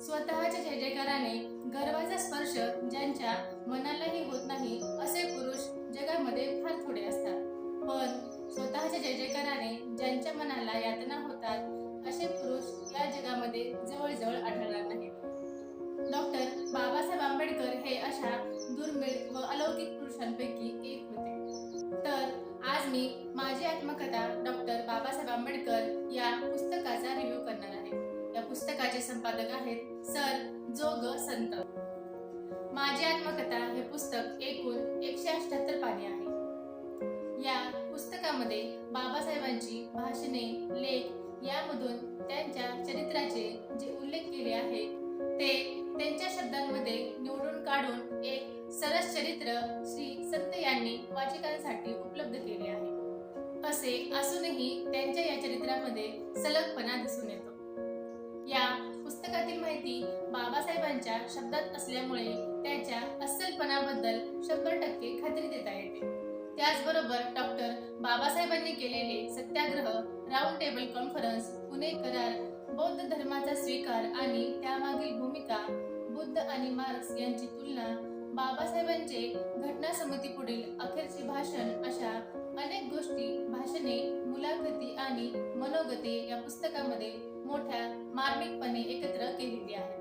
स्वतःच्या जय जयकाराने गर्वाचा स्पर्श ज्यांच्या मनालाही होत नाही असे पुरुष जगामध्ये फार थोडे असतात. पण स्वतःच्या जय जयकाराने ज्यांच्या मनाला यातना होतात असे पुरुष या जगामध्ये जवळजवळ आढळणार नाहीत. डॉक्टर बाबासाहेब आंबेडकर हे अशा दुर्मिळ व अलौकिक पुरुषांपैकी एक होते. तर आज मी माझी आत्मकथा डॉक्टर बाबासाहेब आंबेडकर या पुस्तकाचा रिव्ह्यू करणार आहे. पुस्तकाचे संपादक आहेत सर जोग संत. माझी आत्मकथा हे पुस्तक एकूण एकशे अठ्याहत्तर पाने आहे. या पुस्तकामध्ये बाबासाहेबांची भाषणे लेख यामधून त्यांच्या चरित्राचे जे उल्लेख केले आहे ते त्यांच्या शब्दांमध्ये निवडून काढून एक सरस चरित्र श्री संत यांनी वाचकांसाठी उपलब्ध केले आहे. असे असूनही त्यांच्या या चरित्रामध्ये सलगपणा दिसून येतो. माहिती बाबासाहेबांच्या शब्दात असल्यामुळे त्याच्या अस्सलपणाबद्दल शंभर टक्के खात्री देता येते. त्याचबरोबर डॉक्टर बाबासाहेबांनी केलेले सत्याग्रह राऊंड टेबल कॉन्फरन्स पुणे करार बौद्ध धर्माचा स्वीकार आणि त्यामागील भूमिका बुद्ध आणि मार्क्स यांची तुलना बाबासाहेबांचे घटना समितीपुढील अखेरचे भाषण अशा अनेक गोष्टी भाषणे मुलाखती आणि मनोगते या पुस्तकामध्ये मोठ्या मार्मिकपणे एकत्र केलेली आहे.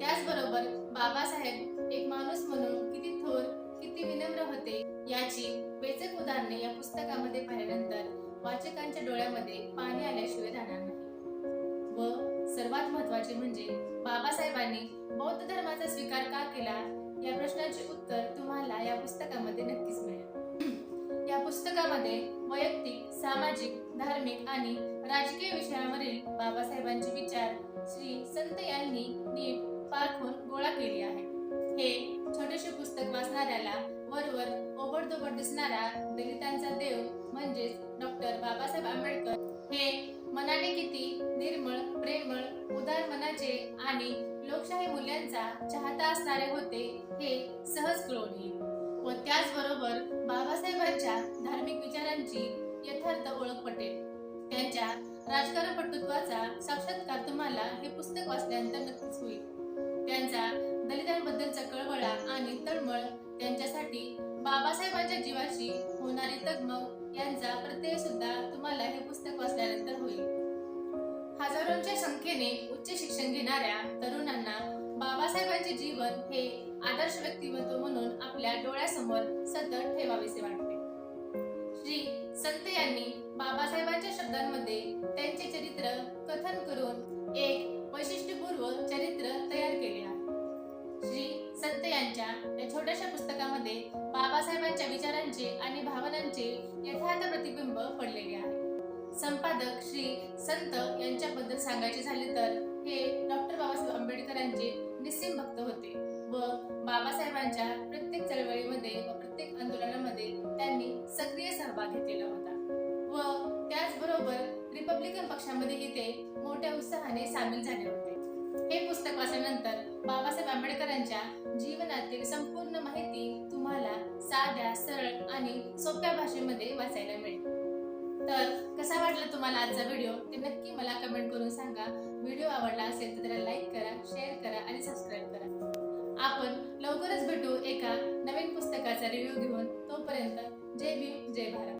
त्याचबरोबर बाबासाहेब एक माणूस म्हणून किती थोर किती विनम्र होते याची वेचक उदाहरणे या पुस्तकामध्ये पाहिल्यानंतर वाचकांच्या डोळ्यामध्ये पाणी आल्याशिवाय राहणार नाही. व सर्वात महत्त्वाचे म्हणजे बाबासाहेबांनी बौद्ध धर्माचा स्वीकार का केला? या प्रश्नाचे उत्तर तुम्हाला या पुस्तकामध्ये नक्कीच मिळेल. या पुस्तकामध्ये वैयक्तिक सामाजिक धार्मिक आणि राजकीय विषयावरील बाबासाहेबांचे विचार श्री संत यांनी नीट पारखून गोळा केले आहे हे छोटेसे पुस्तक वाचणाऱ्याला वरवर ओबडधोबड दिसणारा दलितांचा देव म्हणजेच डॉक्टर बाबासाहेब आंबेडकर. हे मनाने किती निर्मळ प्रेमळ उदार मनाचे आणि लोकशाही मूल्यांचा चाहता असणारे होते हे सहज कळून येईल. व त्याचबरोबर बाबासाहेबांच्या धार्मिक विचारांची यथार्थ ओळख पटेल. राजकारण पटुत्वाचा साक्षात्कार तुम्हाला हे पुस्तक वाचल्यानंतर नक्कीच होईल. त्यांचा दलितांबद्दलचा कळवळा आणि तळमळ त्यांच्यासाठी बाबासाहेबांच्या जीवाशी होणारी तगमग यांचा प्रत्यय सुद्धा तुम्हाला हे पुस्तक वाचल्यानंतर होईल. हजारोंच्या संख्येने उच्च शिक्षण घेणाऱ्या तरुणांना बाबासाहेबांचे जीवन हे आदर्श व्यक्तिमत्व म्हणून आपल्या डोळ्यासमोर सतत ठेवावेसे वाटते. श्री संत यांनी बाबासाहेबांच्या शब्दांमध्ये त्यांचे चरित्र कथन करून एक वैशिष्ट्यपूर्व चरित्र तयार केले आहे. श्री संत यांच्या या छोट्याशा पुस्तकामध्ये बाबासाहेबांच्या विचारांचे आणि भावनांचे यथार्थ प्रतिबिंब पडलेले आहे. संपादक श्री संत यांच्याबद्दल सांगायचे झाले तर हे डॉक्टर बाबासाहेब आंबेडकरांचे निस्सिम भक्त होते व बाबासाहेबांच्या रिपब्लिकन पक्षामध्येही ते मोठ्या उत्साहाने सामील झाले होते. हे पुस्तक वाचल्यानंतर बाबासाहेब आंबेडकरांच्या जीवनातील संपूर्ण माहिती तुम्हाला साध्या सरळ आणि सोप्या भाषेमध्ये वाचायला मिळेल. तर कसा वाटला तुम्हाला आजचा व्हिडिओ? ते नक्की मला कमेंट करून सांगा. व्हिडिओ आवडला असेल तर त्याला लाईक करा शेअर करा आणि सबस्क्राईब करा. आपण लवकरच भेटू एका नवीन पुस्तकाचा रिव्ह्यू घेऊन. तोपर्यंत जय भीम जय भारत.